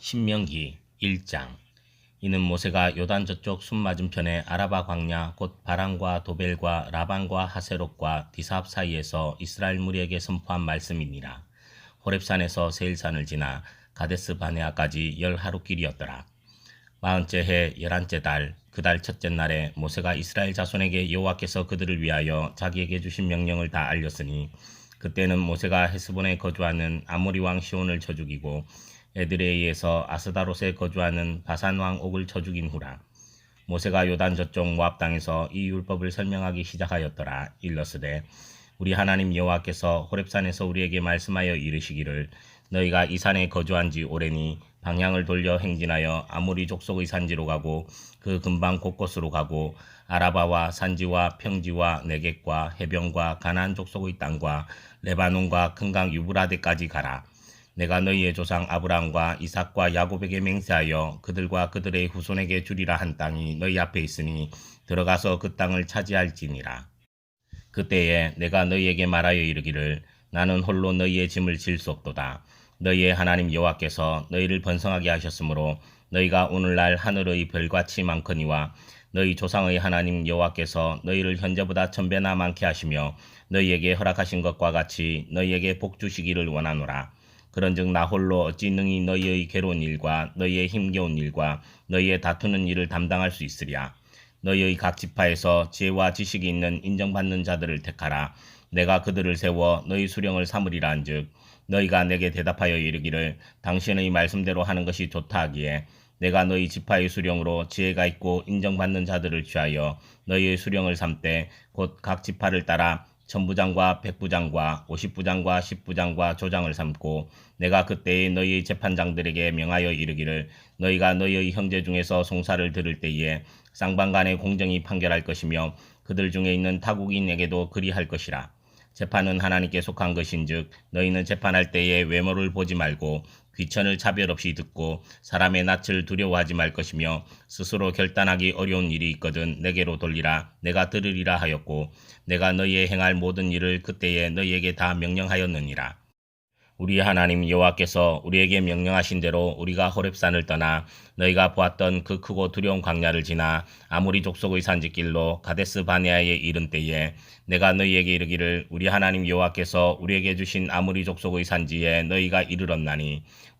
신명기 1장 이는 모세가 요단 저쪽 숨 맞은편에 아라바 광야 곧 바란과 도벨과 라반과 하세롯과 디삽 사이에서 이스라엘 무리에게 선포한 말씀이니라. 호렙산에서 세일산을 지나 가데스 바네아까지 열 하루 길이었더라. 마흔째 해 열한째 달 그 달 첫째 날에 모세가 이스라엘 자손에게 여호와께서 그들을 위하여 자기에게 주신 명령을 다 알렸으니 그때는 모세가 헤스본에 거주하는 아모리 왕 시온을 쳐 죽이고 에드레이에서 아스다롯에 거주하는 바산 왕 옥을 쳐 죽인 후라. 모세가 요단 저쪽 모압 땅에서 이 율법을 설명하기 시작하였더라. 일러스되 우리 하나님 여호와께서 호렙산에서 우리에게 말씀하여 이르시기를 너희가 이 산에 거주한 지 오래니 방향을 돌려 행진하여 아모리 족속의 산지로 가고 그 근방 곳곳으로 가고 아라바와 산지와 평지와 내객과 해변과 가나안 족속의 땅과 레바논과 큰강 유브라데까지 가라. 내가 너희의 조상 아브라함과 이삭과 야곱에게 맹세하여 그들과 그들의 후손에게 주리라 한 땅이 너희 앞에 있으니 들어가서 그 땅을 차지할지니라. 그때에 내가 너희에게 말하여 이르기를 나는 홀로 너희의 짐을 질 수 없도다. 너희의 하나님 여호와께서 너희를 번성하게 하셨으므로 너희가 오늘날 하늘의 별같이 많거니와 너희 조상의 하나님 여호와께서 너희를 현재보다 천배나 많게 하시며 너희에게 허락하신 것과 같이 너희에게 복 주시기를 원하노라. 그런즉 나 홀로 어찌 능히 너희의 괴로운 일과 너희의 힘겨운 일과 너희의 다투는 일을 담당할 수 있으랴. 너희의 각 지파에서 지혜와 지식이 있는 인정받는 자들을 택하라. 내가 그들을 세워 너희 수령을 삼으리라 한즉 너희가 내게 대답하여 이르기를 당신의 말씀대로 하는 것이 좋다 하기에 내가 너희 지파의 수령으로 지혜가 있고 인정받는 자들을 취하여 너희의 수령을 삼되 곧각 지파를 따라 천부장과 백부장과 오십부장과 십부장과 조장을 삼고 내가 그때에 너희의 재판장들에게 명하여 이르기를 너희가 너희의 형제 중에서 송사를 들을 때에 쌍방간에 공정히 판결할 것이며 그들 중에 있는 타국인에게도 그리할 것이라. 재판은 하나님께 속한 것인즉 너희는 재판할 때에 외모를 보지 말고 귀천을 차별 없이 듣고 사람의 낯을 두려워하지 말 것이며 스스로 결단하기 어려운 일이 있거든 내게로 돌리라 내가 들으리라 하였고 내가 너희의 행할 모든 일을 그때에 너희에게 다 명령하였느니라. 우리 하나님 여호와께서 우리에게 명령하신 대로 우리가 호렙산을 떠나 너희가 보았던 그 크고 두려운 광야를 지나 아무리 족속의 산지길로 가데스 바네아에 이른 때에 내가 너희에게 이르기를 우리 하나님 여호와께서 우리에게 주신 아무리 족속의 산지에 너희가 이르렀나니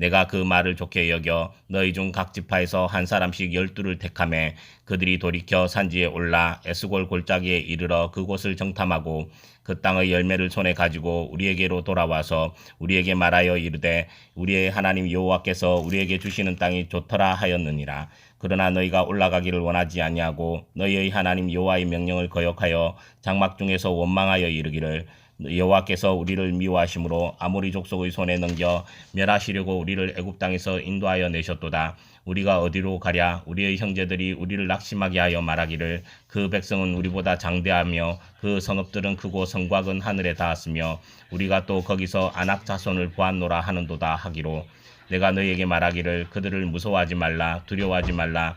내가 그 말을 좋게 여겨 너희 중 각 지파에서 한 사람씩 열두를 택함에 그들이 돌이켜 산지에 올라 에스골 골짜기에 이르러 그곳을 정탐하고 그 땅의 열매를 손에 가지고 우리에게로 돌아와서 우리에게 말하여 이르되 우리의 하나님 여호와께서 우리에게 주시는 땅이 좋더라 하였느니라. 그러나 너희가 올라가기를 원하지 아니하고 너희의 하나님 여호와의 명령을 거역하여 장막 중에서 원망하여 이르기를 여호와께서 우리를 미워하심으로 아모리 족속의 손에 넘겨 멸하시려고 우리를 애굽 땅에서 인도하여 내셨도다. 우리가 어디로 가랴 우리의 형제들이 우리를 낙심하게 하여 말하기를 그 백성은 우리보다 장대하며 그 성읍들은 크고 성곽은 하늘에 닿았으며 우리가 또 거기서 안악 자손을 보았노라 하는도다 하기로 내가 너희에게 말하기를 그들을 무서워하지 말라 두려워하지 말라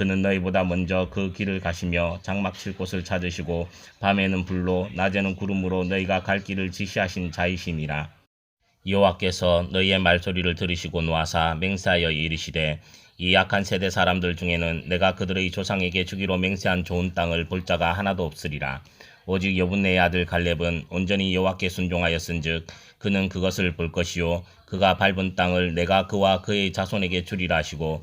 그는 너희보다 먼저 그 길을 가시며 장막 칠 곳을 찾으시고 밤에는 불로 낮에는 구름으로 너희가 갈 길을 지시하신 자이시니라. 여호와께서 너희의 말소리를 들으시고 노하사 맹세하여 이르시되 이 약한 세대 사람들 중에는 내가 그들의 조상에게 주기로 맹세한 좋은 땅을 볼 자가 하나도 없으리라. 오직 여분네의 아들 갈렙은 온전히 여호와께 순종하였은즉 그는 그것을 볼 것이요 그가 밟은 땅을 내가 그와 그의 자손에게 주리라 하시고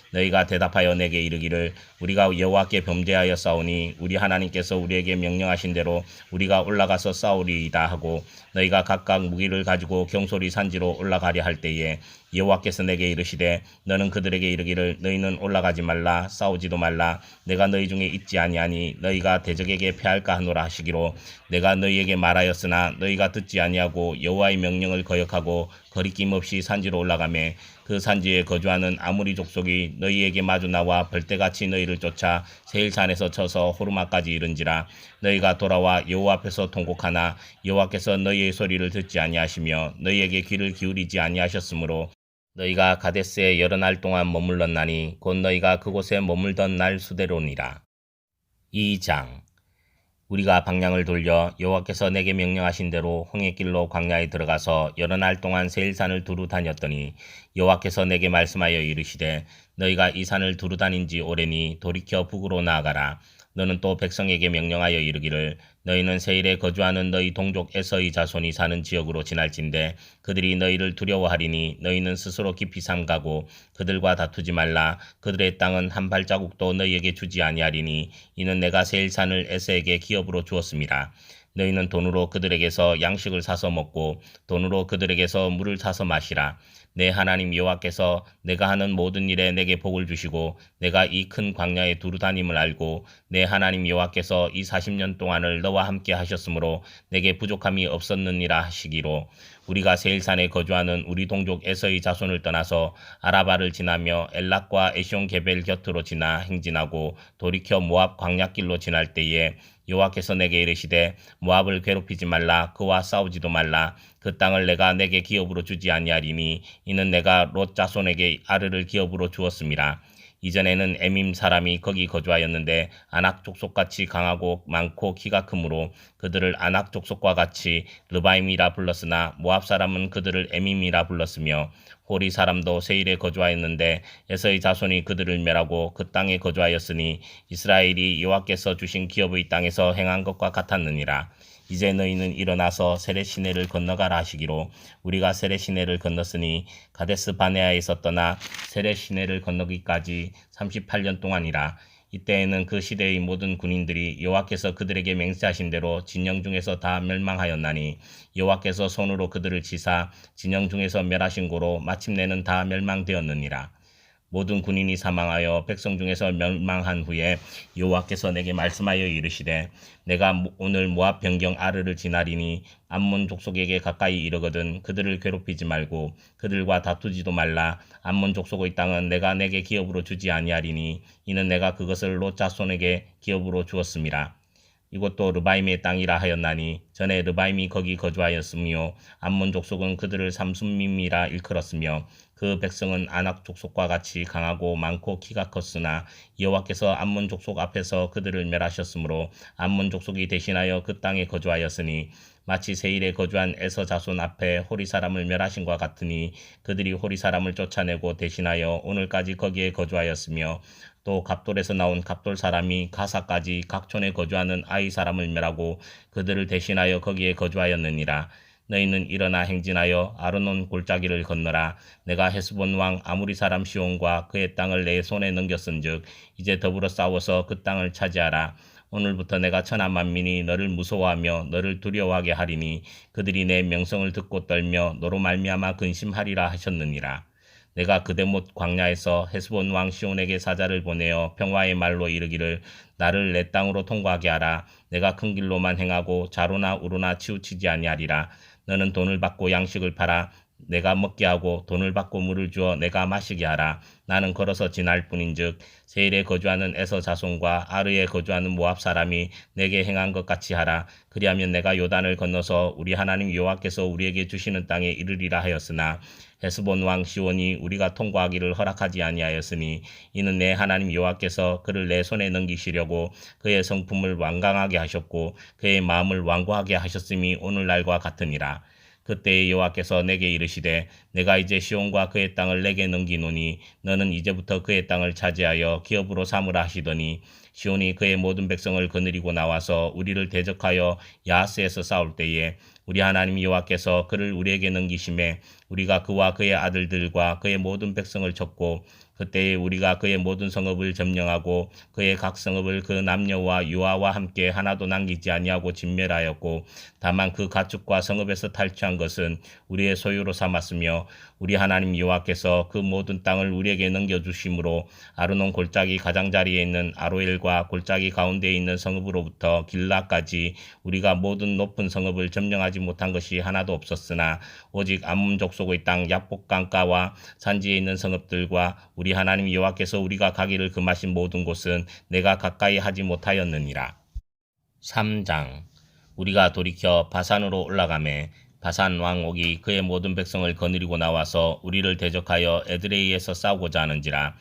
너희가 대답하여 내게 이르기를 우리가 여호와께 범죄하여 싸우니 우리 하나님께서 우리에게 명령하신 대로 우리가 올라가서 싸우리이다 하고 너희가 각각 무기를 가지고 경솔이 산지로 올라가려 할 때에 여호와께서 내게 이르시되 너는 그들에게 이르기를 너희는 올라가지 말라 싸우지도 말라. 내가 너희 중에 있지 아니하니 너희가 대적에게 패할까 하노라 하시기로 내가 너희에게 말하였으나 너희가 듣지 아니하고 여호와의 명령을 거역하고 거리낌 없이 산지로 올라가매 그 산지에 거주하는 아무리 족속이 너희에게 마주 나와 벌떼같이 너희를 쫓아 세일산에서 쳐서 호르마까지 이른지라 너희가 돌아와 여호와 앞에서 통곡하나 여호와께서 너희의 소리를 듣지 아니하시며 너희에게 귀를 기울이지 아니하셨으므로 너희가 가데스에 여러 날 동안 머물렀나니 곧 너희가 그곳에 머물던 날 수대로니라. 2장 우리가 방향을 돌려 여호와께서 내게 명령하신 대로 홍해 길로 광야에 들어가서 여러 날 동안 세일 산을 두루 다녔더니 여호와께서 내게 말씀하여 이르시되 너희가 이 산을 두루 다닌 지 오래니 돌이켜 북으로 나아가라 너는 또 백성에게 명령하여 이르기를 너희는 세일에 거주하는 너희 동족 에서의 자손이 사는 지역으로 지날진대 그들이 너희를 두려워하리니 너희는 스스로 깊이 삼가고 그들과 다투지 말라 그들의 땅은 한 발자국도 너희에게 주지 아니하리니 이는 내가 세일산을 에서에게 기업으로 주었습니다. 너희는 돈으로 그들에게서 양식을 사서 먹고 돈으로 그들에게서 물을 사서 마시라. 내 하나님 여호와께서 내가 하는 모든 일에 내게 복을 주시고 내가 이 큰 광야에 두루 다님을 알고 내 하나님 여호와께서 이 40년 동안을 너와 함께 하셨으므로 내게 부족함이 없었느니라 하시기로 우리가 세일산에 거주하는 우리 동족 에서의 자손을 떠나서 아라바를 지나며 엘락과 에시온 게벨 곁으로 지나 행진하고 돌이켜 모압 광야길로 지날 때에 여호와께서 내게 이르시되 모압을 괴롭히지 말라 그와 싸우지도 말라 그 땅을 내가 내게 기업으로 주지 아니하리니 이는 내가 롯 자손에게 아르를 기업으로 주었습니다. 이전에는 에밈 사람이 거기 거주하였는데 아낙 족속같이 강하고 많고 키가 크므로 그들을 아낙 족속과 같이 르바임이라 불렀으나 모압 사람은 그들을 에밈이라 불렀으며 호리 사람도 세일에 거주하였는데 에서의 자손이 그들을 멸하고 그 땅에 거주하였으니 이스라엘이 여호와께서 주신 기업의 땅에서 행한 것과 같았느니라. 이제 너희는 일어나서 세레 시내를 건너가라 하시기로 우리가 세레 시내를 건넜으니 가데스 바네아에 있었더나 세레 시내를 건너기까지 38년 동안이라 이때에는 그 시대의 모든 군인들이 여호와께서 그들에게 맹세하신 대로 진영 중에서 다 멸망하였나니 여호와께서 손으로 그들을 치사 진영 중에서 멸하신 고로 마침내는 다 멸망되었느니라. 모든 군인이 사망하여 백성 중에서 멸망한 후에 여호와께서 내게 말씀하여 이르시되 내가 오늘 모압 변경 아르를 지나리니 암몬 족속에게 가까이 이르거든 그들을 괴롭히지 말고 그들과 다투지도 말라 암몬 족속의 땅은 내가 내게 기업으로 주지 아니하리니 이는 내가 그것을 롯 자손에게 기업으로 주었습니다. 이것도 르바임의 땅이라 하였나니 전에 르바임이 거기 거주하였으며 암몬 족속은 그들을 삼순밈이라 일컬었으며 그 백성은 아낙 족속과 같이 강하고 많고 키가 컸으나 여호와께서 암몬 족속 앞에서 그들을 멸하셨으므로 암몬 족속이 대신하여 그 땅에 거주하였으니 마치 세일에 거주한 에서 자손 앞에 호리 사람을 멸하신 것 같으니 그들이 호리 사람을 쫓아내고 대신하여 오늘까지 거기에 거주하였으며 또 갑돌에서 나온 갑돌 사람이 가사까지 각촌에 거주하는 아이 사람을 멸하고 그들을 대신하여 거기에 거주하였느니라. 너희는 일어나 행진하여 아르논 골짜기를 건너라. 내가 헤스본 왕 아무리 사람 시온과 그의 땅을 내 손에 넘겼은즉 이제 더불어 싸워서 그 땅을 차지하라. 오늘부터 내가 천하 만민이 너를 무서워하며 너를 두려워하게 하리니 그들이 내 명성을 듣고 떨며 너로 말미암아 근심하리라 하셨느니라. 내가 그대못 광야에서 헤스본 왕 시온에게 사자를 보내어 평화의 말로 이르기를 나를 내 땅으로 통과하게 하라. 내가 큰 길로만 행하고 자로나 우로나 치우치지 아니하리라. 너는 돈을 받고 양식을 팔아 내가 먹게 하고 돈을 받고 물을 주어 내가 마시게 하라. 나는 걸어서 지날 뿐인즉 세일에 거주하는 에서 자손과 아르에 거주하는 모압 사람이 내게 행한 것 같이 하라. 그리하면 내가 요단을 건너서 우리 하나님 여호와께서 우리에게 주시는 땅에 이르리라 하였으나 헤스본 왕 시온이 우리가 통과하기를 허락하지 아니하였으니 이는 내 하나님 여호와께서 그를 내 손에 넘기시려고 그의 성품을 완강하게 하셨고 그의 마음을 완고하게 하셨음이 오늘날과 같으니라. 그때 여호와께서 내게 이르시되 내가 이제 시온과 그의 땅을 내게 넘기노니 너는 이제부터 그의 땅을 차지하여 기업으로 삼으라 하시더니 시온이 그의 모든 백성을 거느리고 나와서 우리를 대적하여 야스에서 싸울 때에 우리 하나님 여호와께서 그를 우리에게 넘기심에 우리가 그와 그의 아들들과 그의 모든 백성을 쳤고 그때에 우리가 그의 모든 성읍을 점령하고 그의 각 성읍을 그 남녀와 유아와 함께 하나도 남기지 아니하고 진멸하였고 다만 그 가축과 성읍에서 탈취한 것은 우리의 소유로 삼았으며 우리 하나님 여호와께서 그 모든 땅을 우리에게 넘겨 주심으로 아르논 골짜기 가장자리에 있는 아로엘과 골짜기 가운데에 있는 성읍으로부터 길라까지 우리가 모든 높은 성읍을 점령하지 못한 것이 하나도 없었으나 오직 암몬 족속의 땅 야복강가와 산지에 있는 성읍들과 우리 하나님 여호와께서 우리가 가기를 금하신 모든 곳은 내가 가까이 하지 못하였느니라. 3장 우리가 돌이켜 바산으로 올라가매 바산 왕 옥이 그의 모든 백성을 거느리고 나와서 우리를 대적하여 에드레이에서 싸우고자 하는지라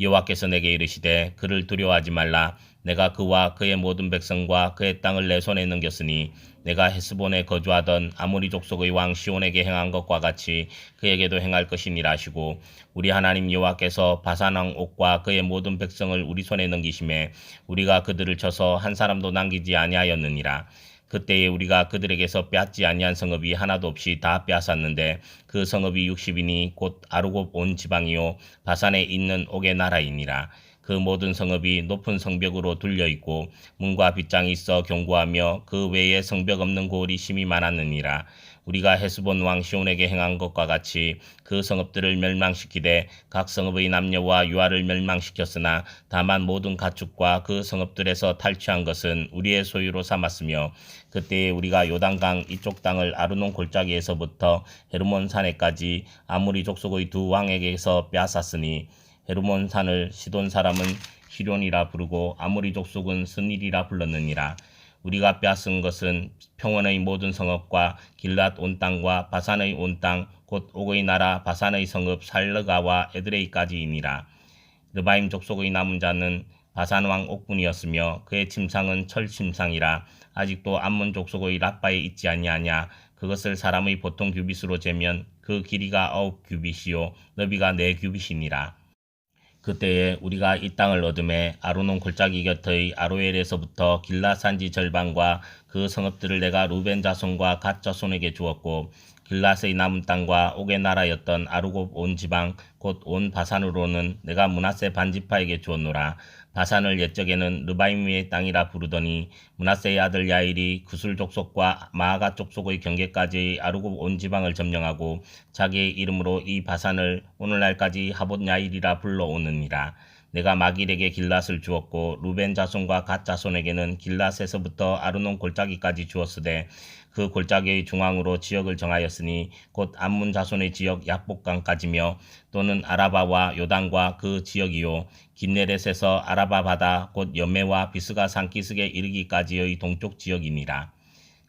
여호와께서 내게 이르시되 그를 두려워하지 말라 내가 그와 그의 모든 백성과 그의 땅을 내 손에 넘겼으니 내가 헤스본에 거주하던 아모리 족속의 왕 시온에게 행한 것과 같이 그에게도 행할 것이니라 하시고 우리 하나님 여호와께서 바산 왕 옥과 그의 모든 백성을 우리 손에 넘기심에 우리가 그들을 쳐서 한 사람도 남기지 아니하였느니라 그때에 우리가 그들에게서 빼앗지 아니한 성읍이 하나도 없이 다 빼앗았는데 그 성읍이 60이니 곧 아르곱 온 지방이요 바산에 있는 옥의 나라이니라. 그 모든 성읍이 높은 성벽으로 둘려 있고 문과 빗장이 있어 경고하며 그 외에 성벽 없는 고을이 심히 많았느니라. 우리가 헤스본 왕 시온에게 행한 것과 같이 그 성읍들을 멸망시키되 각 성읍의 남녀와 유아를 멸망시켰으나 다만 모든 가축과 그 성읍들에서 탈취한 것은 우리의 소유로 삼았으며 그때에 우리가 요단강 이쪽 땅을 아르논 골짜기에서부터 헤르몬 산에까지 아무리 족속의 두 왕에게서 빼앗았으니 헤르몬 산을 시돈 사람은 시론이라 부르고 아무리 족속은 스닐이라 불렀느니라. 우리가 빼앗은 것은 평원의 모든 성읍과 길랏 온 땅과 바산의 온 땅, 곧 옥의 나라 바산의 성읍 살르가와 에드레이까지이니라. 르바임 족속의 남은 자는 바산 왕 옥군이었으며 그의 침상은 철 침상이라 아직도 암몬 족속의 라빠에 있지 아니하냐 그것을 사람의 보통 규빗으로 재면 그 길이가 아홉 규빗이요 너비가 네 규빗이니라. 그때에 우리가 이 땅을 얻음에 아르논 골짜기 곁의 아로엘에서부터 길라 산지 절반과 그 성읍들을 내가 루벤 자손과 갓 자손에게 주었고 길라스의 남은 땅과 옥의 나라였던 아르곱 온 지방 곧 온 바산으로는 내가 문하세 반지파에게 주었노라. 바산을 옛적에는 르바임의 땅이라 부르더니 문하세의 아들 야일이 구술 족속과 마아가 족속의 경계까지 아르곱 온 지방을 점령하고 자기의 이름으로 이 바산을 오늘날까지 하봇 야일이라 불러오느니라. 내가 마길에게 길랏을 주었고 루벤 자손과 갓 자손에게는 길랏에서부터 아르논 골짜기까지 주었으되 그 골짜기의 중앙으로 지역을 정하였으니 곧 암문 자손의 지역 약복강까지며 또는 아라바와 요단과 그 지역이요 긴네렛에서 아라바 바다 곧 여메와 비스가 산기슭에 이르기까지의 동쪽 지역이니라.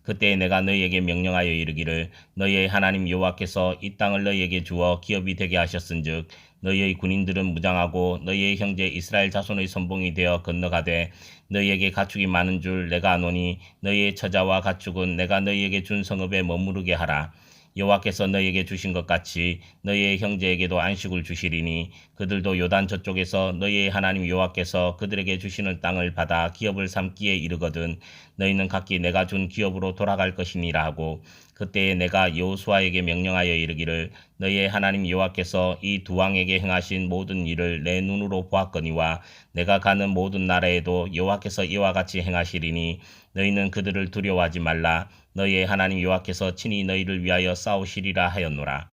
그때 내가 너희에게 명령하여 이르기를 너희의 하나님 여호와께서 이 땅을 너희에게 주어 기업이 되게 하셨은즉 너희의 군인들은 무장하고 너희의 형제 이스라엘 자손의 선봉이 되어 건너가되 너희에게 가축이 많은 줄 내가 아노니 너희의 처자와 가축은 내가 너희에게 준 성읍에 머무르게 하라. 여호와께서 너희에게 주신 것 같이 너희의 형제에게도 안식을 주시리니 그들도 요단 저쪽에서 너희의 하나님 여호와께서 그들에게 주시는 땅을 받아 기업을 삼기에 이르거든 너희는 각기 내가 준 기업으로 돌아갈 것이니라 하고 그때에 내가 여호수아에게 명령하여 이르기를 너희의 하나님 여호와께서 이 두 왕에게 행하신 모든 일을 내 눈으로 보았거니와 내가 가는 모든 나라에도 여호와께서 이와 같이 행하시리니 너희는 그들을 두려워하지 말라 너희의 하나님 여호와께서 친히 너희를 위하여 싸우시리라 하였노라.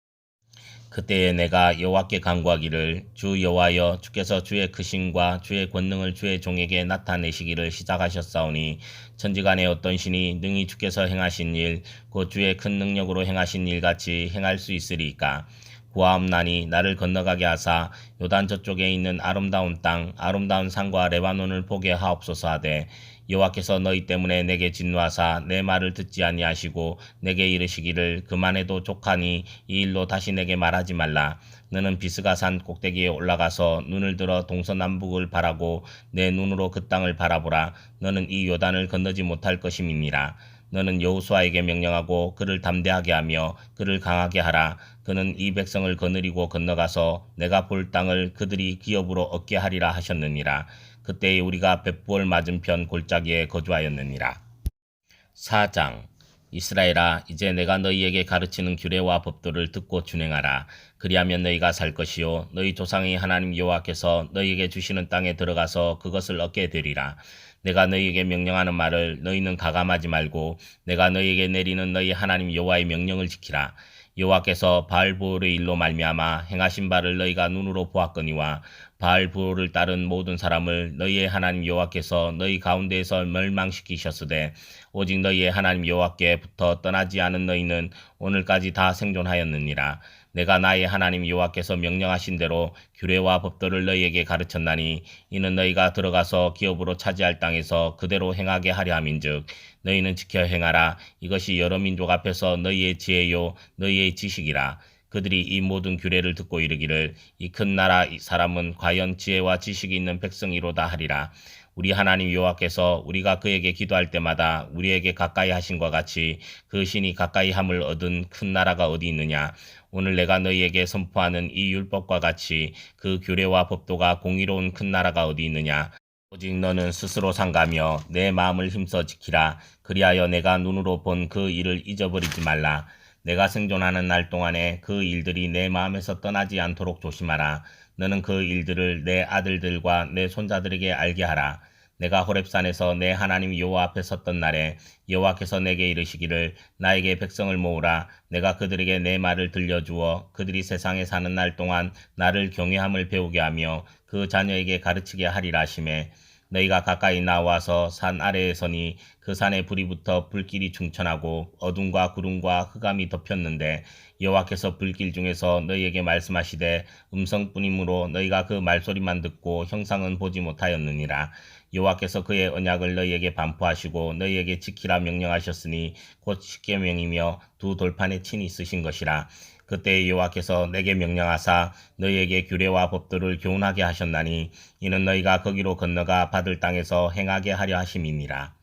그때에 내가 여호와께 간구하기를 주 여호와여 주께서 주의 크심과 주의 권능을 주의 종에게 나타내시기를 시작하셨사오니 천지간에 어떤 신이 능히 주께서 행하신 일 곧 주의 큰 능력으로 행하신 일 같이 행할 수 있으리까 구하옵나니 나를 건너가게 하사 요단 저쪽에 있는 아름다운 땅 아름다운 산과 레바논을 보게 하옵소서 하되 여호와께서 너희 때문에 내게 진노하사 내 말을 듣지 아니하시고 내게 이르시기를 그만해도 족하니 이 일로 다시 내게 말하지 말라 너는 비스가 산 꼭대기에 올라가서 눈을 들어 동서남북을 바라고 내 눈으로 그 땅을 바라보라 너는 이 요단을 건너지 못할 것임이니라 너는 여호수아에게 명령하고 그를 담대하게 하며 그를 강하게 하라. 그는 이 백성을 거느리고 건너가서 내가 볼 땅을 그들이 기업으로 얻게 하리라 하셨느니라. 그때에 우리가 벳부얼 맞은편 골짜기에 거주하였느니라. 4장 이스라엘아 이제 내가 너희에게 가르치는 규례와 법도를 듣고 준행하라. 그리하면 너희가 살 것이요 너희 조상의 하나님 여호와께서 너희에게 주시는 땅에 들어가서 그것을 얻게 되리라. 내가 너희에게 명령하는 말을 너희는 가감하지 말고 내가 너희에게 내리는 너희 하나님 여호와의 명령을 지키라. 여호와께서 바알부올의 일로 말미암아 행하신 바를 너희가 눈으로 보았거니와 바알부올을 따른 모든 사람을 너희의 하나님 여호와께서 너희 가운데에서 멸망시키셨으되 오직 너희의 하나님 여호와께부터 떠나지 않은 너희는 오늘까지 다 생존하였느니라. 내가 나의 하나님 여호와께서 명령하신 대로 규례와 법도를 너희에게 가르쳤나니 이는 너희가 들어가서 기업으로 차지할 땅에서 그대로 행하게 하려 함인즉 너희는 지켜 행하라 이것이 여러 민족 앞에서 너희의 지혜요 너희의 지식이라 그들이 이 모든 규례를 듣고 이르기를 이 큰 나라 이 사람은 과연 지혜와 지식이 있는 백성이로다 하리라. 우리 하나님 여호와께서 우리가 그에게 기도할 때마다 우리에게 가까이 하신과 같이 그 신이 가까이 함을 얻은 큰 나라가 어디 있느냐? 오늘 내가 너희에게 선포하는 이 율법과 같이 그 규례와 법도가 공의로운 큰 나라가 어디 있느냐? 오직 너는 스스로 상가며 내 마음을 힘써 지키라. 그리하여 내가 눈으로 본 그 일을 잊어버리지 말라 내가 생존하는 날 동안에 그 일들이 내 마음에서 떠나지 않도록 조심하라. 너는 그 일들을 내 아들들과 내 손자들에게 알게 하라. 내가 호렙산에서 내 하나님 여호와 앞에 섰던 날에 여호와께서 내게 이르시기를 나에게 백성을 모으라. 내가 그들에게 내 말을 들려주어 그들이 세상에 사는 날 동안 나를 경외함을 배우게 하며 그 자녀에게 가르치게 하리라 하심에 너희가 가까이 나와서 산 아래에 서니 그 산에 불이 붙어 불길이 충천하고 어둠과 구름과 흑암이 덮였는데 여호와께서 불길 중에서 너희에게 말씀하시되 음성뿐이므로 너희가 그 말소리만 듣고 형상은 보지 못하였느니라. 여호와께서 그의 언약을 너희에게 반포하시고 너희에게 지키라 명령하셨으니 곧 십계명이며 두 돌판에 친히 쓰신 것이라 그때 여호와께서 내게 명령하사 너희에게 규례와 법도를 교훈하게 하셨나니 이는 너희가 거기로 건너가 받을 땅에서 행하게 하려 하심이니라.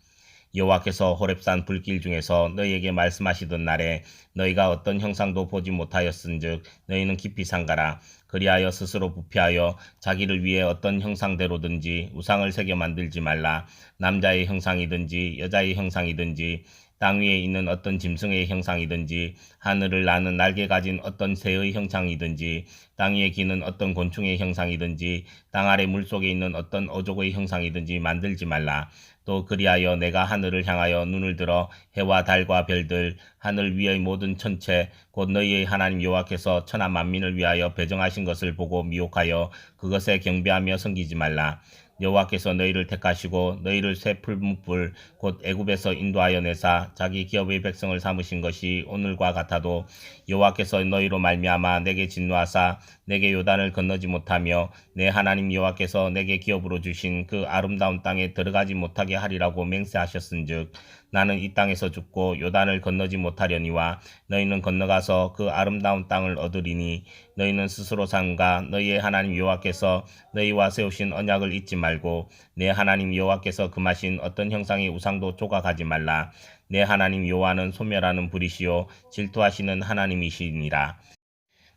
여호와께서 호렙산 불길 중에서 너희에게 말씀하시던 날에 너희가 어떤 형상도 보지 못하였은즉 너희는 깊이 상가라 그리하여 스스로 부패하여 자기를 위해 어떤 형상대로든지 우상을 새겨 만들지 말라 남자의 형상이든지 여자의 형상이든지 땅 위에 있는 어떤 짐승의 형상이든지 하늘을 나는 날개 가진 어떤 새의 형상이든지 땅 위에 기는 어떤 곤충의 형상이든지 땅 아래 물속에 있는 어떤 어족의 형상이든지 만들지 말라. 또 그리하여 내가 하늘을 향하여 눈을 들어 해와 달과 별들 하늘 위의 모든 천체 곧 너희의 하나님 여호와께서 천하 만민을 위하여 배정하신 것을 보고 미혹하여 그것에 경배하며 섬기지 말라. 여호와께서 너희를 택하시고 너희를 새 풀무불 곧 애굽에서 인도하여 내사 자기 기업의 백성을 삼으신 것이 오늘과 같아도 여호와께서 너희로 말미암아 내게 진노하사 내게 요단을 건너지 못하며 내 하나님 여호와께서 내게 기업으로 주신 그 아름다운 땅에 들어가지 못하게 하리라고 맹세하셨은즉 나는 이 땅에서 죽고 요단을 건너지 못하려니와 너희는 건너가서 그 아름다운 땅을 얻으리니 너희는 스스로 상가 너희의 하나님 여호와께서 너희와 세우신 언약을 잊지 말고 내 하나님 여호와께서 금하신 어떤 형상의 우상도 조각하지 말라. 내 하나님 여호와는 소멸하는 불이시요 질투하시는 하나님이시니라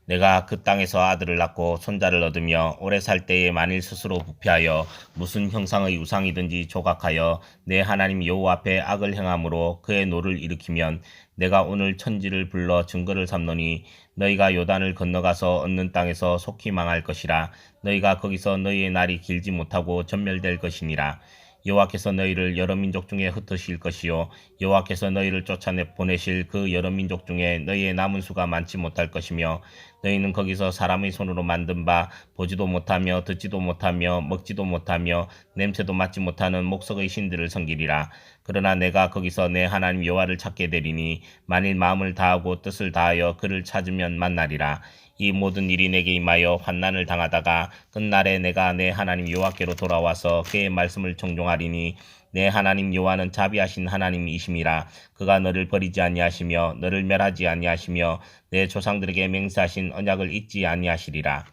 내가 그 땅에서 아들을 낳고 손자를 얻으며 오래 살 때에 만일 스스로 부패하여 무슨 형상의 우상이든지 조각하여 내 하나님 여호와 앞에 악을 행함으로 그의 노를 일으키면 내가 오늘 천지를 불러 증거를 삼노니 너희가 요단을 건너가서 얻는 땅에서 속히 망할 것이라. 너희가 거기서 너희의 날이 길지 못하고 전멸될 것이니라 여호와께서 너희를 여러 민족 중에 흩으실 것이요 여호와께서 너희를 쫓아내 보내실 그 여러 민족 중에 너희의 남은 수가 많지 못할 것이며 너희는 거기서 사람의 손으로 만든 바 보지도 못하며 듣지도 못하며 먹지도 못하며 냄새도 맡지 못하는 목석의 신들을 섬기리라. 그러나 내가 거기서 내 하나님 여호와를 찾게 되리니 만일 마음을 다하고 뜻을 다하여 그를 찾으면 만나리라. 이 모든 일이 내게 임하여 환난을 당하다가 끝날에 내가 내 하나님 여호와께로 돌아와서 그의 말씀을 청종하리니 내 하나님 여호와는 자비하신 하나님이심이라. 그가 너를 버리지 아니하시며 너를 멸하지 아니하시며 내 조상들에게 맹세하신 언약을 잊지 아니하시리라.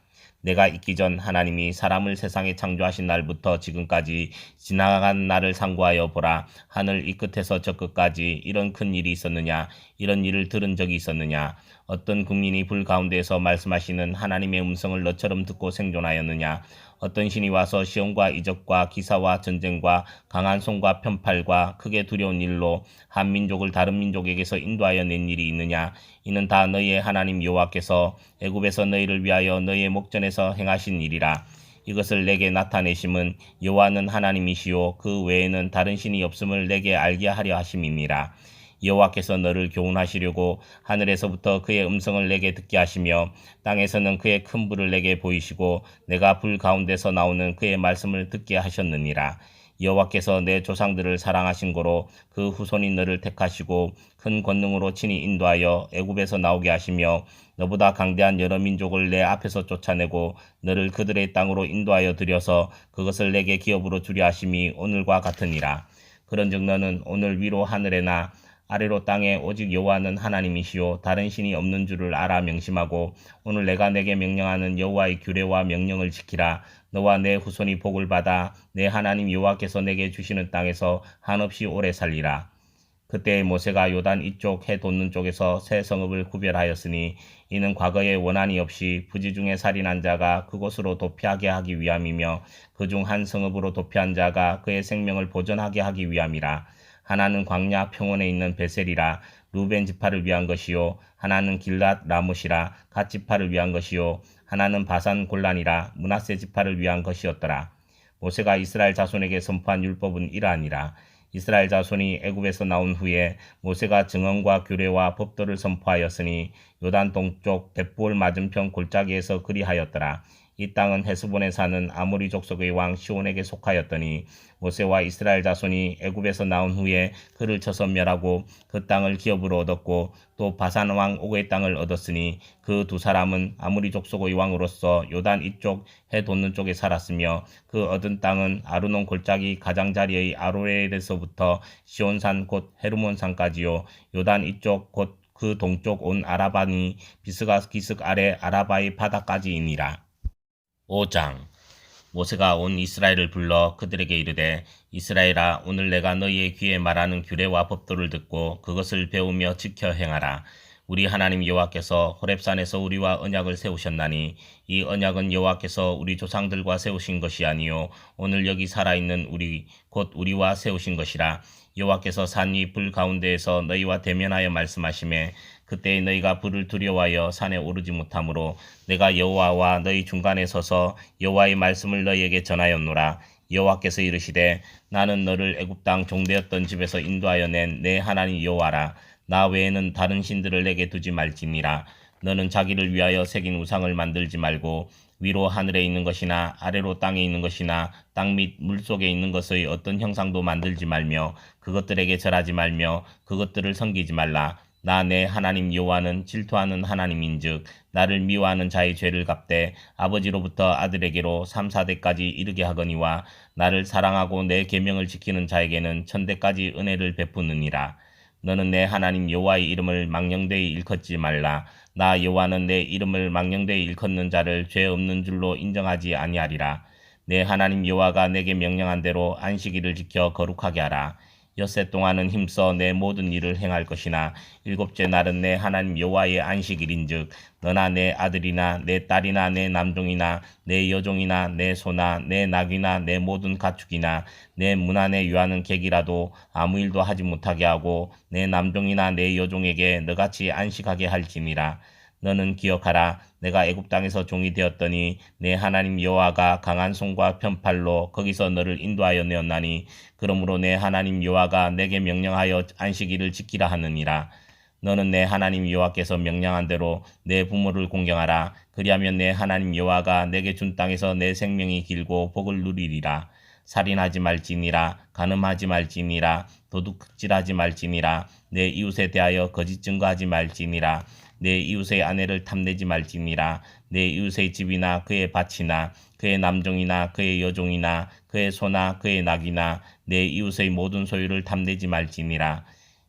내가 있기 전 하나님이 사람을 세상에 창조하신 날부터 지금까지 지나간 날을 상고하여 보라. 하늘 이 끝에서 저 끝까지 이런 큰 일이 있었느냐 이런 일을 들은 적이 있었느냐? 어떤 국민이 불 가운데에서 말씀하시는 하나님의 음성을 너처럼 듣고 생존하였느냐? 어떤 신이 와서 시험과 이적과 기사와 전쟁과 강한 손과 편팔과 크게 두려운 일로 한 민족을 다른 민족에게서 인도하여 낸 일이 있느냐? 이는 다 너희의 하나님 여호와께서 애굽에서 너희를 위하여 너희의 목전에서 행하신 일이라. 이것을 내게 나타내심은 여호와는 하나님이시요 그 외에는 다른 신이 없음을 내게 알게 하려 하심이니라 여호와께서 너를 교훈하시려고 하늘에서부터 그의 음성을 내게 듣게 하시며 땅에서는 그의 큰 불을 내게 보이시고 내가 불 가운데서 나오는 그의 말씀을 듣게 하셨느니라. 여호와께서 내 조상들을 사랑하신 고로 그 후손이 너를 택하시고 큰 권능으로 친히 인도하여 애굽에서 나오게 하시며 너보다 강대한 여러 민족을 내 앞에서 쫓아내고 너를 그들의 땅으로 인도하여 들여서 그것을 내게 기업으로 주려 하심이 오늘과 같으니라. 그런즉 너는 오늘 위로 하늘에나 아래로 땅에 오직 여호와는 하나님이시요 다른 신이 없는 줄을 알아 명심하고 오늘 내가 내게 명령하는 여호와의 규례와 명령을 지키라. 너와 내 후손이 복을 받아 내 하나님 여호와께서 내게 주시는 땅에서 한없이 오래 살리라. 그때 모세가 요단 이쪽 해 돋는 쪽에서 새 성읍을 구별하였으니 이는 과거에 원한이 없이 부지 중에 살인한 자가 그곳으로 도피하게 하기 위함이며 그 중 한 성읍으로 도피한 자가 그의 생명을 보존하게 하기 위함이라 하나는 광야 평원에 있는 베셀이라 루벤 지파를 위한 것이요 하나는 길랏 라못이라 갓 지파를 위한 것이요 하나는 바산 골란이라 문하세 지파를 위한 것이었더라. 모세가 이스라엘 자손에게 선포한 율법은 이러하니라. 이스라엘 자손이 애굽에서 나온 후에 모세가 증언과 규례와 법도를 선포하였으니 요단 동쪽 벳부올 맞은편 골짜기에서 그리하였더라 이 땅은 헤스본에 사는 아모리 족속의 왕 시온에게 속하였더니 모세와 이스라엘 자손이 애굽에서 나온 후에 그를 쳐서 멸하고 그 땅을 기업으로 얻었고 또 바산 왕 옥의 땅을 얻었으니 그 두 사람은 아모리 족속의 왕으로서 요단 이쪽 해 돋는 쪽에 살았으며 그 얻은 땅은 아르논 골짜기 가장자리의 아로엘에서부터 시온산 곧 헤르몬산까지요 요단 이쪽 곧그 동쪽 온 아라바니 비스가 기슭 아래 아라바의 바다까지이니라. 5장. 모세가 온 이스라엘을 불러 그들에게 이르되 이스라엘아 오늘 내가 너희의 귀에 말하는 규례와 법도를 듣고 그것을 배우며 지켜 행하라. 우리 하나님 여호와께서 호렙산에서 우리와 언약을 세우셨나니 이 언약은 여호와께서 우리 조상들과 세우신 것이 아니요 오늘 여기 살아 있는 우리 곧 우리와 세우신 것이라. 여호와께서 산 위 불 가운데에서 너희와 대면하여 말씀하심에 그때 너희가 불을 두려워하여 산에 오르지 못하므로 내가 여호와와 너희 중간에 서서 여호와의 말씀을 너희에게 전하였노라. 여호와께서 이르시되 나는 너를 애굽 땅 종되었던 집에서 인도하여 낸 내 하나님 여호와라. 나 외에는 다른 신들을 내게 두지 말지니라. 너는 자기를 위하여 새긴 우상을 만들지 말고 위로 하늘에 있는 것이나 아래로 땅에 있는 것이나 땅 및 물속에 있는 것의 어떤 형상도 만들지 말며 그것들에게 절하지 말며 그것들을 섬기지 말라 나 내 하나님 여호와는 질투하는 하나님인즉 나를 미워하는 자의 죄를 갚되 아버지로부터 아들에게로 3, 4대까지 이르게 하거니와 나를 사랑하고 내 계명을 지키는 자에게는 천대까지 은혜를 베푸느니라 너는 내 하나님 여호와의 이름을 망령되이 일컫지 말라. 나 여호와는 내 이름을 망령되이 일컫는 자를 죄 없는 줄로 인정하지 아니하리라. 내 하나님 여호와가 내게 명령한 대로 안식일을 지켜 거룩하게 하라. 엿새 동안은 힘써 내 모든 일을 행할 것이나 일곱째 날은 내 하나님 여호와의 안식일인즉 너나 내 아들이나 내 딸이나 내 남종이나 내 여종이나 내 소나 내 낙이나 내 모든 가축이나 내 문 안에 유하는 객이라도 아무 일도 하지 못하게 하고 내 남종이나 내 여종에게 너같이 안식하게 할지니라 너는 기억하라. 내가 애굽 땅에서 종이 되었더니 내 하나님 여호와가 강한 손과 편팔로 거기서 너를 인도하여 내었나니 그러므로 내 하나님 여호와가 내게 명령하여 안식일을 지키라 하느니라. 너는 내 하나님 여호와께서 명령한 대로 내 부모를 공경하라. 그리하면 내 하나님 여호와가 내게 준 땅에서 내 생명이 길고 복을 누리리라. 살인하지 말지니라. 간음하지 말지니라. 도둑질하지 말지니라. 내 이웃에 대하여 거짓 증거하지 말지니라 내 이웃의 아내를 탐내지 말지니라. 내 이웃의 집이나 그의 밭이나 그의 남종이나 그의 여종이나 그의 소나 그의 낙이나 내 이웃의 모든 소유를 탐내지 말지니라.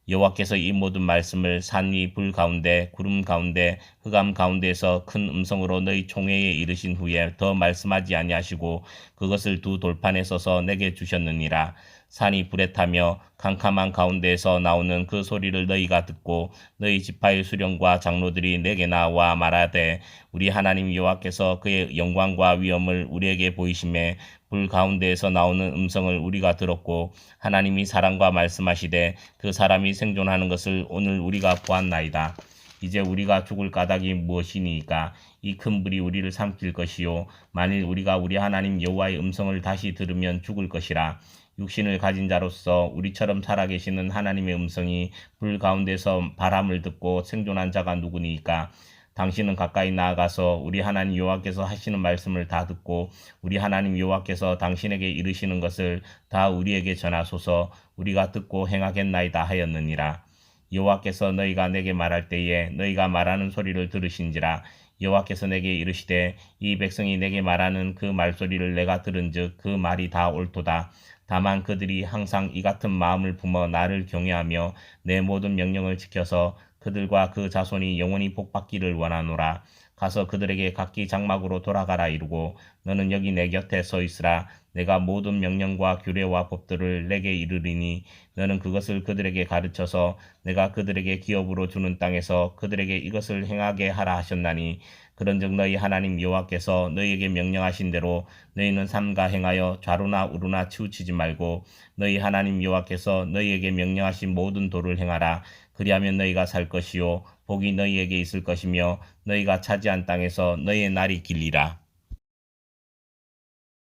여호와께서 이 모든 말씀을 산 위 불 가운데 구름 가운데 흑암 가운데에서 큰 음성으로 너희 총회에 이르신 후에 더 말씀하지 아니하시고 그것을 두 돌판에 써서 내게 주셨느니라 산이 불에 타며 캄캄한 가운데에서 나오는 그 소리를 너희가 듣고 너희 지파의 수령과 장로들이 내게 나와 말하되 우리 하나님 여호와께서 그의 영광과 위엄을 우리에게 보이심에 불 가운데에서 나오는 음성을 우리가 들었고 하나님이 사람과 말씀하시되 그 사람이 생존하는 것을 오늘 우리가 보았나이다. 이제 우리가 죽을 까닭이 무엇이니까? 이 큰 불이 우리를 삼킬 것이요. 만일 우리가 우리 하나님 여호와의 음성을 다시 들으면 죽을 것이라 육신을 가진 자로서 우리처럼 살아계시는 하나님의 음성이 불 가운데서 바람을 듣고 생존한 자가 누구니까? 당신은 가까이 나아가서 우리 하나님 여호와께서 하시는 말씀을 다 듣고 우리 하나님 여호와께서 당신에게 이르시는 것을 다 우리에게 전하소서 우리가 듣고 행하겠나이다 하였느니라. 여호와께서 너희가 내게 말할 때에 너희가 말하는 소리를 들으신지라. 여호와께서 내게 이르시되 이 백성이 내게 말하는 그 말소리를 내가 들은즉 그 말이 다 옳도다 다만 그들이 항상 이 같은 마음을 품어 나를 경외하며 내 모든 명령을 지켜서 그들과 그 자손이 영원히 복받기를 원하노라. 가서 그들에게 각기 장막으로 돌아가라 이르고 너는 여기 내 곁에 서 있으라. 내가 모든 명령과 규례와 법들을 내게 이르리니 너는 그것을 그들에게 가르쳐서 내가 그들에게 기업으로 주는 땅에서 그들에게 이것을 행하게 하라 하셨나니 그런즉 너희 하나님 여호와께서 너희에게 명령하신 대로 너희는 삼가 행하여 좌루나 우루나 치우치지 말고 너희 하나님 여호와께서 너희에게 명령하신 모든 도를 행하라. 그리하면 너희가 살 것이요 복이 너희에게 있을 것이며 너희가 차지한 땅에서 너희의 날이 길리라